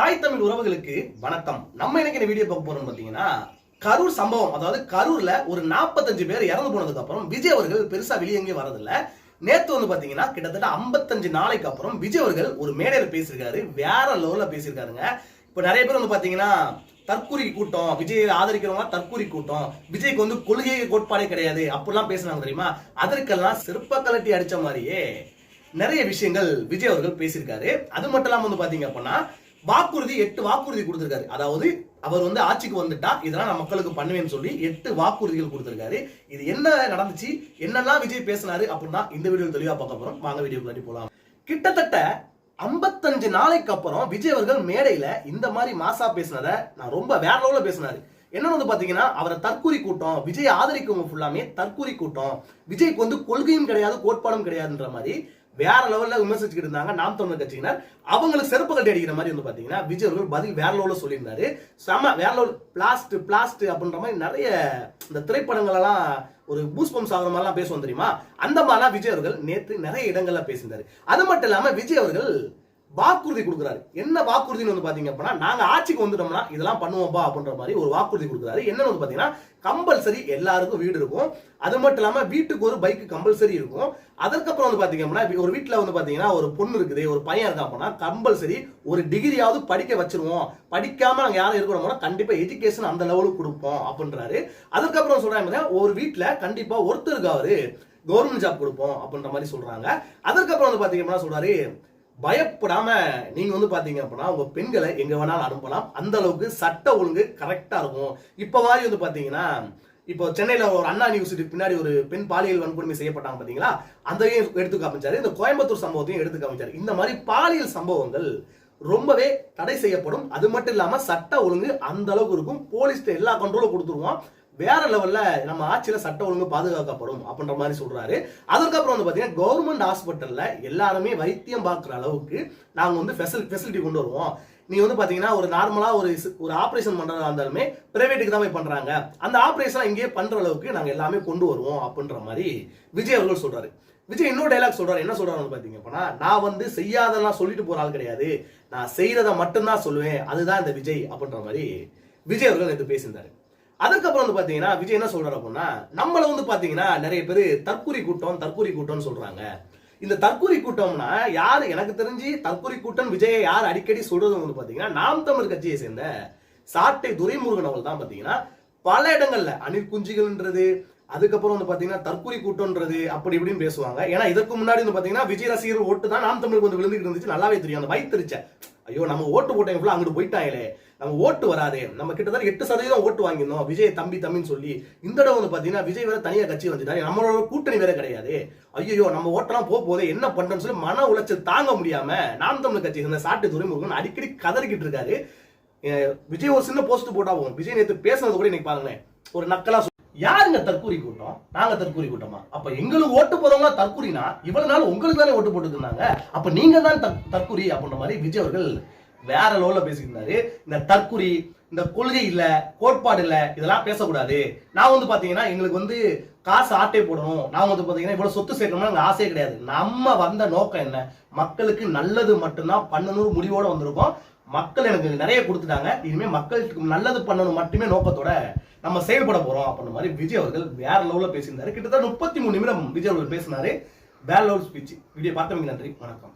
தாய் தமிழ் உறவுகளுக்கு வணக்கம். நம்ம இன்னைக்கு இந்த வீடியோ பார்க்க போறோம் பாத்தீங்கன்னா கரூர் சம்பவம். அதாவது கரூர்ல ஒரு 45 பேர் இறந்து போனதுக்கு அப்புறம் விஜய் அவர்கள் பெருசா வெளியே எங்கேயும் வரதில்ல நேத்து வந்து பாத்தீங்கன்னா கிட்டத்தட்ட 55 நாளைக்கு அப்புறம் விஜய் அவர்கள் ஒரு மேடையில பேசியிருக்காரு. வேற லெவல்ல பேசியிருக்காருங்க. இப்ப நிறைய பேர் வந்து பாத்தீங்கன்னா தற்கூரி கூட்டம் விஜயை ஆதரிக்கிறவங்க தற்கூரி கூட்டம் விஜய்க்கு வந்து கொள்கை கோட்பாடே கிடையாது அப்படிலாம் பேசுனாங்க தெரியுமா? அதற்கெல்லாம் சிற்ப கலட்டி அடிச்ச மாதிரியே நிறைய விஷயங்கள் விஜய் அவர்கள் பேசியிருக்காரு. அது மட்டும் இல்லாம வந்து பாத்தீங்க அப்படின்னா வாக்குறுதி எட்டு வாக்குறுதி கொடுத்திருக்காரு. அதாவது அவர் வந்து ஆட்சிக்கு வந்துட்டா இதெல்லாம் நான் மக்களுக்கு பண்ணுவேன்னு சொல்லி எட்டு வாக்குறுதிகள் கொடுத்திருக்காரு. இது என்ன நடந்துச்சு? என்னெல்லாம் விஜய் பேசினாரு அப்படின்னா இந்த வீடியோ தெளிவா பார்க்க போறோம். வாங்க வீடியோ முன்னாடி போலாம். கிட்டத்தட்ட 55 நாளைக்கு அப்புறம் விஜய் அவர்கள் மேடையில இந்த மாதிரி மாசா பேசினத நான் ரொம்ப வேற லெவலில் பேசினாரு. என்ன வந்து பாத்தீங்கன்னா அவரை தற்கூரி கூட்டம் விஜய் ஆதரிக்கவங்க ஃபுல்லாமே தற்கூரி கூட்டம் விஜய்க்கு வந்து கொள்கையும் கிடையாது கோட்பாடும் கிடையாதுன்ற மாதிரி வேற லெவல்ல விமர்சிச்சுட்டு இருந்தாங்க. நாம் தமிழர் கட்சியினர். அவங்களுக்கு செருப்பு கட்டி அடிக்கிற மாதிரி வந்து பாத்தீங்கன்னா விஜய் அவர்கள் பதில் வேற லெவல்ல சொல்லியிருந்தாரு. செம வேற லெவல் பிளாஸ்ட் பிளாஸ்ட் அப்படின்ற மாதிரி நிறைய இந்த திரைப்படங்கள் எல்லாம் ஒரு பூஸ்பம்ஸ் ஆகிற மாதிரிலாம் பேசுவோம் தெரியுமா? அந்த மாதிரிலாம் விஜய் அவர்கள் நேற்று நிறைய இடங்கள்ல பேசியிருந்தாரு. அது மட்டும் இல்லாம விஜய் அவர்கள் வாக்குறுதி கொடுக்குறாரு. என்ன வாக்குறுதின்னு வந்து பாத்தீங்க அப்படின்னா நாங்க ஆட்சிக்கு வந்துட்டோம்னா இதெல்லாம் பண்ணுவோம்பா அப்படின்ற மாதிரி ஒரு வாக்குறுதி கொடுக்குறாரு. என்னன்னு வந்து பாத்தீங்கன்னா கம்பல்சரி எல்லாருக்கும் வீடு இருக்கும். அது மட்டும் இல்லாம வீட்டுக்கு ஒரு பைக் கம்பல்சரி இருக்கும். அதற்கப்புறம் வந்து பாத்தீங்க அப்படின்னா ஒரு வீட்டுல வந்து பாத்தீங்கன்னா ஒரு பொண்ணு இருக்குது ஒரு பையன் இருக்கா அப்படின்னா கம்பல்சரி ஒரு டிகிரியாவது படிக்க வச்சிருவோம். படிக்காம நாங்க யாரும் இருக்கிறோம்னா கண்டிப்பா எஜுகேஷன் அந்த லெவலுக்கு கொடுப்போம் அப்படின்றாரு. அதுக்கப்புறம் சொல்றாங்க ஒரு வீட்டுல கண்டிப்பா ஒருத்தருக்கு அவரு கவர்மெண்ட் ஜாப் கொடுப்போம் அப்படின்ற மாதிரி சொல்றாங்க. அதுக்கப்புறம் வந்து பார்த்தீங்க அப்படின்னா சொல்றாரு பயப்படாம நீங்க வந்து பாத்தீங்க அப்படின்னா உங்க பெண்களை எங்க வேணாலும் அனுப்பலாம். அந்த அளவுக்கு சட்ட ஒழுங்கு கரெக்டா இருக்கும். இப்ப மாதிரி வந்து பாத்தீங்கன்னா இப்போ சென்னையில் ஒரு அண்ணா யூனிவர்சிட்டி பின்னாடி ஒரு பெண் பாலியல் வன்கொடுமை செய்யப்பட்டாங்க பார்த்தீங்களா அதையும் எடுத்து காமிச்சாரு. இந்த கோயம்புத்தூர் சம்பவத்தையும் எடுத்து காமிச்சாரு. இந்த மாதிரி பாலியல் சம்பவங்கள் ரொம்பவே தடை செய்யப்படும். அது மட்டும் இல்லாமல் சட்ட ஒழுங்கு அந்த அளவுக்கு இருக்கும். போலீஸ்ல எல்லா கண்ட்ரோலும் கொடுத்துருவோம். வேற லெவல்ல நம்ம ஆட்சியில சட்ட ஒழுங்கு பாதுகாக்கப்படும் அப்படின்ற மாதிரி சொல்றாரு. அதுக்கப்புறம் வந்து பாத்தீங்கன்னா கவர்மெண்ட் ஹாஸ்பிட்டல்ல எல்லாருமே வைத்தியம் பார்க்குற அளவுக்கு நாங்க வந்து ஃபெசிலிட்டி கொண்டு வருவோம். நீ வந்து பாத்தீங்கன்னா ஒரு நார்மலா ஒரு ஒரு ஆபரேஷன் பண்றதா இருந்தாலுமே பிரைவேட்டுக்கு தான் போய் பண்றாங்க. அந்த ஆபரேஷன் இங்கேயே பண்ற அளவுக்கு நாங்க எல்லாமே கொண்டு வருவோம் அப்படின்ற மாதிரி விஜய் அவர்கள் சொல்றாரு. விஜய் இன்னொரு டைலாக் சொல்றாரு. என்ன சொல்றாரு பாத்தீங்க அப்படின்னா நான் வந்து செய்யாதெல்லாம் சொல்லிட்டு போற ஆள் கிடையாது. நான் செய்யறத மட்டும்தான் சொல்லுவேன். அதுதான் இந்த விஜய் அப்படின்ற மாதிரி விஜய் அவர்கள் நேற்று பேசியிருந்தாரு. அதுக்கப்புறம் வந்து பாத்தீங்கன்னா விஜய் என்ன சொல்றாரு அப்படின்னா நம்மள வந்து பாத்தீங்கன்னா நிறைய பேர் தற்கூரி கூட்டம் தற்கூரி கூட்டம்னு சொல்றாங்க. இந்த தற்கூரி கூட்டம்னா யார்? எனக்கு தெரிஞ்சு தற்கூரி கூட்டம் விஜயை யார் அடிக்கடி சொல்றது வந்து பாத்தீங்கன்னா நாம் தமிழ் கட்சியை சேர்ந்த சாட்டை துரைமுருகன் அவர்கள் தான் பாத்தீங்கன்னா பல இடங்கள்ல அணில் குஞ்சுகள்ன்றது அதுக்கப்புறம் வந்து பாத்தீங்கன்னா தற்கூரி கூட்டம்ன்றது அப்படி இப்படின்னு பேசுவாங்க. ஏன்னா இதற்கு முன்னாடி வந்து பாத்தீங்கன்னா விஜய் ரசிகர் ஓட்டு தான் நாம் தமிழுக்கு வந்து விழுந்துட்டு இருந்துச்சு. நல்லாவே தெரியும். அந்த வயிற்றுச்ச. ஐயோ நம்ம ஓட்டு போட்டவங்க ஃபுல்லா அங்கிட்டு போயிட்டாங்களே. நம்ம ஓட்டு வராதே. நம்ம கிட்டத்தட்ட எட்டு சதவீதம் ஓட்டு வாங்கியிருந்தோம். விஜய் தம்பி தம்பின்னு சொல்லி. இந்த தடவை வந்து பாத்தீங்கன்னா விஜய் வேற தனியா கட்சி வந்துட்டாரு. நம்மளோட கூட்டணி வேற கிடையாது. ஐயோ நம்ம ஓட்டெல்லாம் போக போதே என்ன பண்றோம்னு சொல்லி மன உளைச்சல் தாங்க முடியாம நாம் தமிழ் கட்சி இந்த சாட்டு துரைமுருகன் அடிக்கடி கதறிக்கிட்டு இருக்காரு. விஜய் ஒரு சின்ன போஸ்ட் போட்டா போகும் விஜய் நேற்று பேசுனது கூட இன்னைக்கு பாருங்களேன். ஒரு நக்கலா யாருங்க தற்கூரி கூட்டம்? நாங்க தற்கூரி கூட்டமா? அப்ப எங்களுக்கு ஓட்டு போறவங்க தற்கூரினா இவ்வளவு நாள் உங்களுக்கு தானே ஓட்டு போட்டுருந்தாங்க அப்ப நீங்க தான் தற்கூரி அப்படின்ற மாதிரி விஜய் அவர்கள் வேற லெவல்ல பேசியிருந்தாரு இந்த தற்குறி இந்த கொள்கை இல்ல கோட்பாடு இல்ல இதெல்லாம் பேசக்கூடாது. நான் வந்து பாத்தீங்கன்னா எங்களுக்கு வந்து காசு ஆட்டை போடணும். நான் வந்து பாத்தீங்கன்னா இவ்வளவு சொத்து சேர்க்கணும்னு எங்க ஆசையே கிடையாது. நம்ம வந்த நோக்கம் என்ன? மக்களுக்கு நல்லது மட்டும்தான் பண்ணணும் முடிவோட வந்திருக்கோம். மக்கள் எனக்கு நிறைய கொடுத்துட்டாங்க. இனிமேல் மக்களுக்கு நல்லது பண்ணணும் மட்டுமே நோக்கத்தோட நம்ம செயல்பட போறோம் அப்படின்ற மாதிரி விஜய் அவர்கள் வேற லெவலில் பேசியிருந்தாரு. கிட்டத்தட்ட முப்பத்தி மூணு நிமிடம் விஜய் அவர்கள் பேசினாரு. வேற லெவல் ஸ்பீச் வீடியோ பார்த்தவங்க நன்றி. வணக்கம்.